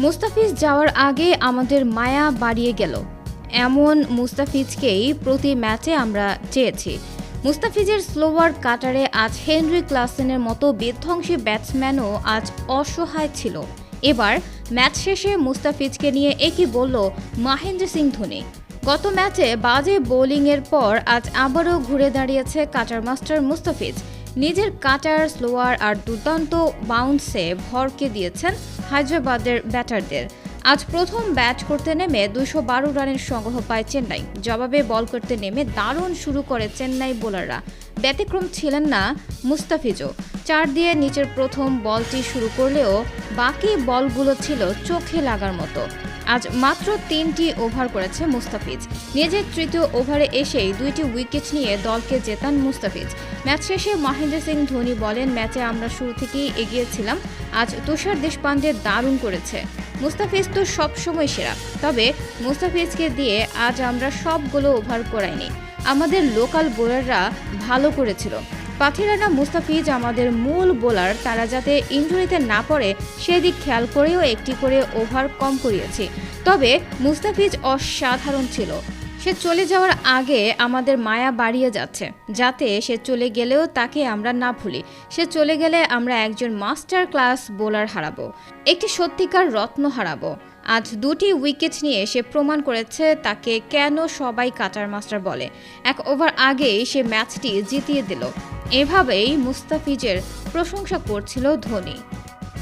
মুস্তাফিজ যাওয়ার আগে আমাদের মায়া বাড়িয়ে গেল। এমন মুস্তাফিজকেই প্রতি ম্যাচে আমরা চেয়েছি। মুস্তাফিজের স্লোয়ার কাটারে আজ হেনরি ক্লাসেনের মতো বিধ্বংসী ব্যাটসম্যানও আজ অসহায় ছিল। এবার ম্যাচ শেষে মুস্তাফিজকে নিয়ে একই বলল মাহেন্দ্র সিং ধোনি। গত ম্যাচে বাজে বোলিংয়ের পর আজ আবারও ঘুরে দাঁড়িয়েছে কাটার মাস্টার মুস্তাফিজ। নিজের কাটার, স্লোয়ার আর দুর্দান্ত বাউন্সে ভরকে দিয়েছেন হায়দ্রাবাদের ব্যাটারদের। আজ প্রথম ব্যাট করতে নেমে দুশো বারো রানের সংগ্রহ পায় চেন্নাই। জবাবে বল করতে নেমে দারুণ শুরু করে চেন্নাই বোলাররা। ব্যতিক্রম ছিলেন না মুস্তাফিজও। চার দিয়ে নিচের প্রথম বলটি শুরু করলেও বাকি বলগুলো ছিল চোখে লাগার মতো। আজ মাত্র তিনটি ওভার করেছে মুস্তাফিজ। নিজের তৃতীয় ওভারে এসেই দুইটি উইকেট নিয়ে দলকে জেতান মুস্তাফিজ। ম্যাচ শেষে মহেন্দ্র সিং ধোনি বলেন, ম্যাচে আমরা শুরু থেকেই এগিয়েছিলাম। আজ তুষার দেশপান্ডে দারুণ করেছে। মুস্তাফিজ তো সবসময় সেরা। তবে মুস্তাফিজকে দিয়ে আজ আমরা সবগুলো ওভার করাইনি। আমাদের লোকাল বোলাররা ভালো করেছিল। পাথিরানা মুস্তাফিজ আমাদের মূল বোলার। তারা যাতে ইঞ্জুরিতে না পড়ে, সেদিক খেয়াল করেও একটি করে ওভার কম করিয়েছি। তবে মুস্তাফিজ অসাধারণ ছিল। সে চলে যাওয়ার আগে আমাদের মায়া বাড়িয়ে যাচ্ছে, যাতে সে চলে গেলেও তাকে আমরা না ভুলি। সে চলে গেলে আমরা একজন মাস্টার ক্লাস বোলার হারাবো, একটি সত্যিকার রত্ন হারাবো। আজ দুটি উইকেট নিয়ে সে প্রমাণ করেছে তাকে কেন সবাই কাটার মাস্টার বলে। এক ওভার আগেই সে ম্যাচটি জিতিয়ে দিল। এভাবেই মুস্তাফিজের প্রশংসা করছিল ধোনি।